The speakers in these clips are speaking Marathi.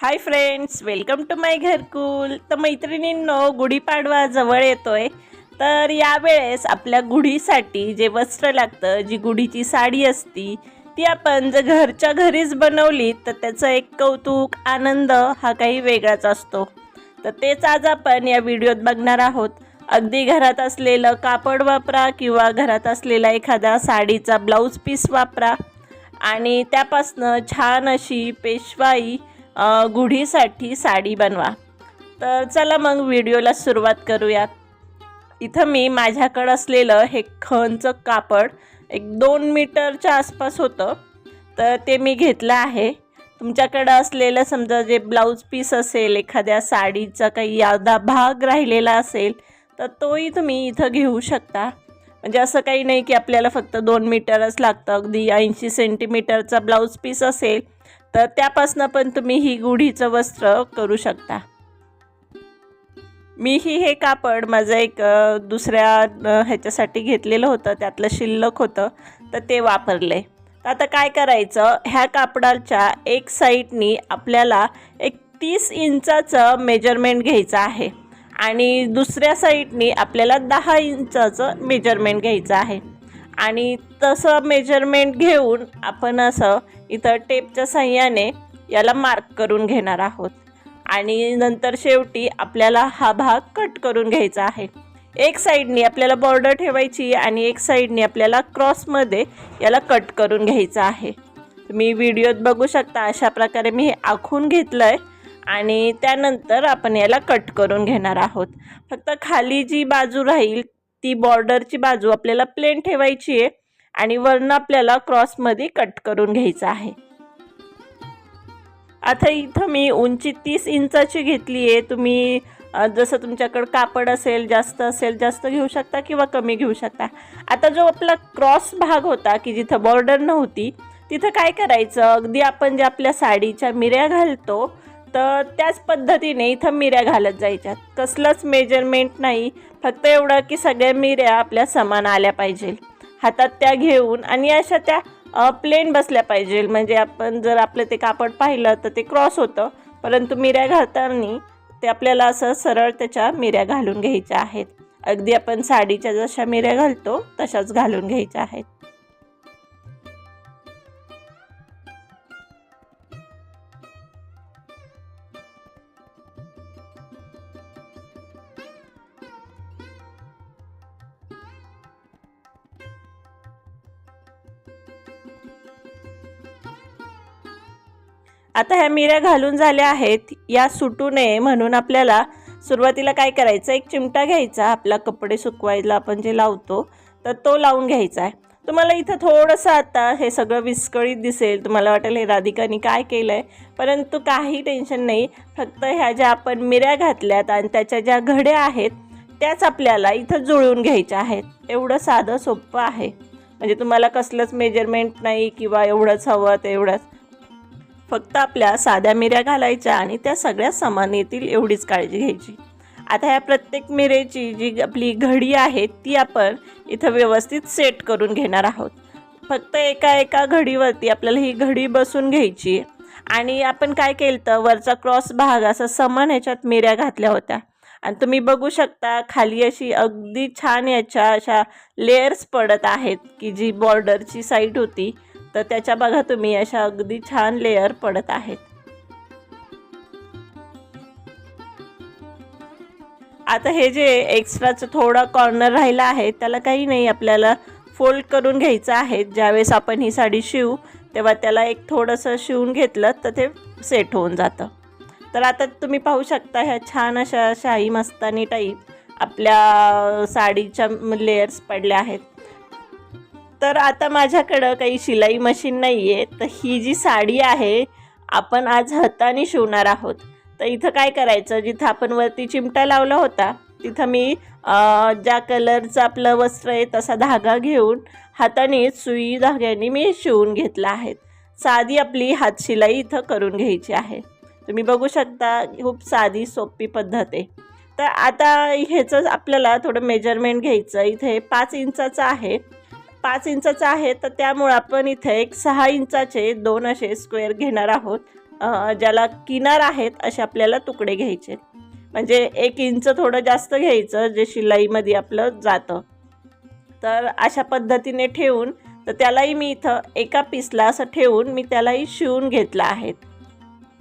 Hi friends welcome to my Gharkul तर मैत्रिणींनो गुढीपाडवा जवळ येतोय. तर यावेळेस आपल्या गुढीसाठी जे वस्त्र लागतं जी गुढीची साडी असती ती आपण जर घरच्या घरीच बनवली तर त्याचं एक कौतुक आनंद हा काही वेगळाच असतो. तर तेच आज आपण या व्हिडिओत बघणार आहोत. अगदी घरात असलेलं कापड वापरा किंवा घरात असलेला एखादा साडीचा ब्लाऊज पीस वापरा. आणि त्यापासनं छान अशी पेशवाई गुढीसाठी साडी बनवा. तर चला मग व्हिडिओला सुरुवात करूयात. इथं मी माझ्याकडं असलेलं हे खणचं कापड एक दोन मीटरच्या आसपास होतं. तर ते मी घेतलं आहे. तुमच्याकडं असलेलं समजा जे ब्लाऊज पीस असेल एखाद्या साडीचा काही यादा भाग राहिलेला असेल तर तोही तुम्ही इथं घेऊ शकता. म्हणजे असं काही नाही की आपल्याला फक्त दोन मीटरच लागतं. अगदी ऐंशी सेंटीमीटरचा ब्लाऊज पीस असेल तर त्यापासनं पण तुम्ही ही गुढीचं वस्त्र करू शकता. मीही हे कापड माझं एक दुसऱ्या ह्याच्यासाठी घेतलेलं होतं त्यातलं शिल्लक होतं तर ते वापरले. तर आता काय करायचं ह्या कापडाच्या एक साईडनी आपल्याला एक तीस इंचाचं मेजरमेंट घ्यायचं आहे आणि दुसऱ्या साईडनी आपल्याला दहा इंचाचं मेजरमेंट घ्यायचं आहे. आणि तसं मेजरमेंट घेऊन आपण असं इथं टेपच्या साह्याने याला मार्क करून घेणार आहोत. आणि नंतर शेवटी आपल्याला हा भाग कट करून घ्यायचा आहे. एक साईडनी आपल्याला बॉर्डर ठेवायची आणि एक साईडनी आपल्याला क्रॉसमध्ये याला कट करून घ्यायचं आहे. तुम्ही व्हिडिओत बघू शकता अशा प्रकारे मी हे आखून घेतलं आहे आणि त्यानंतर आपण याला कट करून घेणार आहोत. फक्त खाली जी बाजू राहील ती बॉर्डरची बाजू आपल्याला प्लेन ठेवायची आहे आणि वरनं आपल्याला क्रॉसमध्ये कट करून घ्यायचं आहे. आता इथं मी उंची तीस इंचाची घेतली आहे. तुम्ही जसं तुमच्याकडं कापड असेल जास्त असेल जास्त घेऊ शकता किंवा कमी घेऊ शकता. आता जो आपला क्रॉस भाग होता की जिथं बॉर्डर नव्हती तिथं काय करायचं? अगदी आपण जे आपल्या साडीच्या मिऱ्या घालतो तर त्याच पद्धतीने इथं मिऱ्या घालत जायच्यात. कसलंच मेजरमेंट नाही. फक्त एवढं की सगळ्या मिऱ्या आपल्या समान आल्या पाहिजे. हातात त्या घेऊन आणि अशा त्या प्लेन बसल्या पाहिजे. म्हणजे आपण जर आपलं ते कापड पाहिलं तर ते क्रॉस होतं. परंतु मिऱ्या घालताना ते आपल्याला असं सरळ त्याच्या मिऱ्या घालून घ्यायच्या आहेत. अगदी आपण साडीच्या जशा मिऱ्या घालतो तशाच घालून घ्यायच्या आहेत. आता ह्या मिऱ्या घालून झाल्या आहेत या सुटू नये म्हणून आपल्याला सुरुवातीला काय करायचं? एक चिमटा घ्यायचा आपला कपडे सुकवायला आपण जे लावतो तर तो लावून घ्यायचा आहे. तुम्हाला इथं थोडंसं आता हे सगळं विस्कळीत दिसेल. तुम्हाला वाटेल हे राधिकानी काय केलं आहे परंतु काही टेन्शन नाही. फक्त ह्या ज्या आपण मिऱ्या घातल्यात आणि त्याच्या ज्या घड्या आहेत त्याच आपल्याला इथं जुळवून घ्यायच्या आहेत. एवढं साधं सोपं आहे. म्हणजे तुम्हाला कसलंच मेजरमेंट नाही किंवा एवढंच हवं तेवढंच. फक्त आपल्या साध्या मिऱ्या घालायच्या आणि त्या सगळ्या समान येतील एवढीच काळजी घ्यायची. आता ह्या प्रत्येक मिरेची जी आपली घडी आहे ती आपण इथं व्यवस्थित सेट करून घेणार आहोत. फक्त एका एका घडीवरती आपल्याला ही घडी बसून घ्यायची आणि आपण काय केलं तर वरचा क्रॉस भाग असा समान ह्याच्यात मिऱ्या घातल्या होत्या. आणि तुम्ही बघू शकता खाली अशी अगदी छान याच्या अशा लेयर्स पडत आहेत की जी बॉर्डरची साईड होती. तर त्याच्या बघा तुम्ही अशा अगदी छान लेअर पडत आहेत. आता हे जे एक्स्ट्राचं थोडा कॉर्नर राहिला आहे त्याला काही नाही आपल्याला फोल्ड करून घ्यायचं आहे. ज्यावेळेस आपण ही साडी शिवू तेव्हा त्याला एक थोडंसं शिवून घेतलं तर ते सेट होऊन जातं. तर आता तुम्ही पाहू शकता ह्या छान अशा शाही मस्तानी टाईप आपल्या साडीच्या लेयर्स पडल्या आहेत. तर आता माझ्याकडं काही शिलाई मशीन नाही आहे तर ही जी साडी आहे आपण आज हाताने शिवणार आहोत. तर इथं काय करायचं? जिथं आपण वरती चिमटा लावला होता तिथं मी ज्या कलरचं आपलं वस्त्र आहे तसा धागा घेऊन हाताने सुई धाग्याने मी शिवून घेतला आहे. साधी आपली हातशिलाई इथं करून घ्यायची आहे. तुम्ही बघू शकता खूप साधी सोपी पद्धत आहे. तर आता ह्याचं आपल्याला थोडं मेजरमेंट घ्यायचं. इथे पाच इंचाचं आहे. पाच इंचाचं आहे तर त्यामुळं आपण इथे एक सहा इंचाचे दोन असे स्क्वेअर घेणार आहोत ज्याला किनार आहेत असे आपल्याला तुकडे घ्यायचे. म्हणजे एक इंच थोडं जास्त घ्यायचं जे शिलाईमध्ये आपलं जातं. तर अशा पद्धतीने ठेवून तर त्यालाही मी इथं एका पीसला असं ठेवून मी त्यालाही शिवून घेतलं आहे.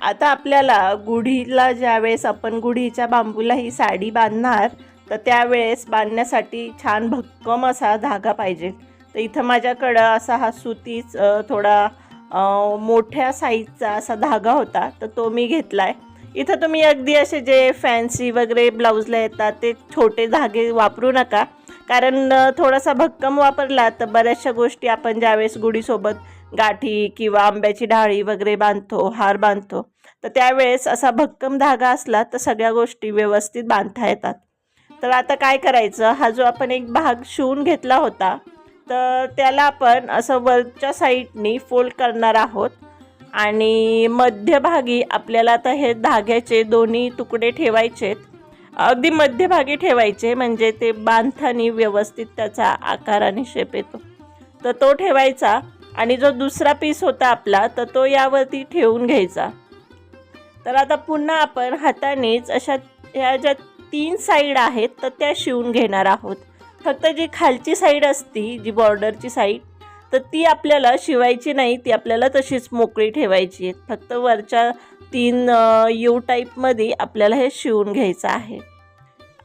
आता आपल्याला गुढीला ज्यावेळेस आपण गुढीच्या बांबूला ही साडी बांधणार तर त्यावेळेस बांधण्यासाठी छान भक्कम असा धागा पाहिजे. तर इथं माझ्याकडं असा हा सुतीच थोडा मोठ्या साईजचा असा धागा होता तर तो मी घेतला आहे इथं तुम्ही अगदी असे जे फॅन्सी वगैरे ब्लाऊजला येतात ते छोटे धागे वापरू नका. कारण थोडासा भक्कम वापरला तर बऱ्याचशा गोष्टी आपण ज्यावेळेस गुढीसोबत गाठी किंवा आंब्याची डाळी वगैरे बांधतो हार बांधतो तर त्यावेळेस असा भक्कम धागा असला तर सगळ्या गोष्टी व्यवस्थित बांधता येतात. तर आता काय करायचं? हा जो आपण एक भाग शिवून घेतला होता तर त्याला आपण असं वरच्या साईडनी फोल्ड करणार आहोत. आणि मध्यभागी आपल्याला आता हे धाग्याचे दोन्ही तुकडे ठेवायचेत. अगदी मध्यभागी ठेवायचे म्हणजे ते बांधताना व्यवस्थित त्याचा आकार आणि शेप येतो. तर तो ठेवायचा आणि जो दुसरा पीस होता आपला तर तो यावरती ठेवून घ्यायचा. तर आता पुन्हा आपण हातानेच अशा ह्या ज्या तीन साईड आहेत तर त्या शिवून घेणार आहोत. फक्त जी खालची साईड असती जी बॉर्डरची साईड तर ती आपल्याला शिवायची नाही ती आपल्याला तशीच मोकळी ठेवायची आहे. फक्त वरच्या तीन यू टाईपमध्ये आपल्याला हे शिवून घ्यायचं आहे.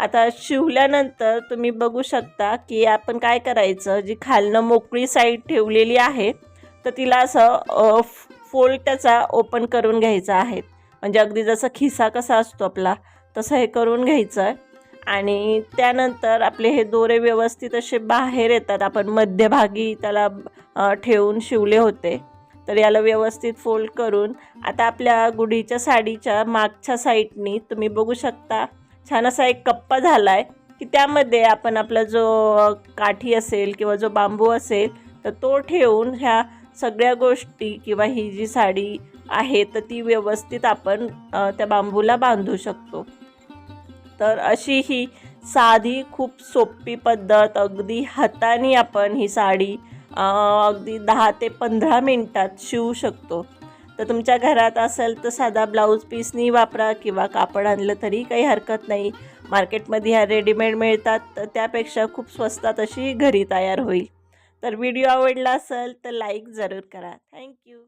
आता शिवल्यानंतर तुम्ही बघू शकता की आपण काय करायचं जी खालनं मोकळी साईड ठेवलेली आहे तर तिला असं फोल्ड त्याचा ओपन करून घ्यायचा आहे. म्हणजे अगदी जसं खिसा कसा असतो आपला तसं हे करून घ्यायचं आहे. आणि त्यानंतर आपले हे दोरे व्यवस्थित असे बाहेर येतात. आपण मध्यभागी त्याला ठेवून शिवले होते. तर याला व्यवस्थित फोल्ड करून आता आपल्या गुढीच्या साडीच्या मागच्या साईडनी तुम्ही बघू शकता छान असा एक कप्पा झाला आहे की त्यामध्ये आपण आपला जो काठी असेल किंवा जो बांबू असेल तर तो ठेवून ह्या सगळ्या गोष्टी किंवा ही जी साडी आहे तर ती व्यवस्थित आपण त्या बांबूला बांधू शकतो. तर अशी ही साधी खूप सोपी पद्धत. अगदी हाताने आपण ही साडी अगदी दहा ते पंधरा मिनटात शिवू शकतो. तर तुमच्या घरात असेल तर साधा ब्लाऊज पीसनी वापरा किंवा कापड आणलं तरी काही हरकत नाही. मार्केटमध्ये ह्या रेडीमेड मिळतात तर त्यापेक्षा खूप स्वस्तात अशी घरी तयार होईल. तर व्हिडिओ आवडला असेल तर लाईक जरूर करा. थँक्यू.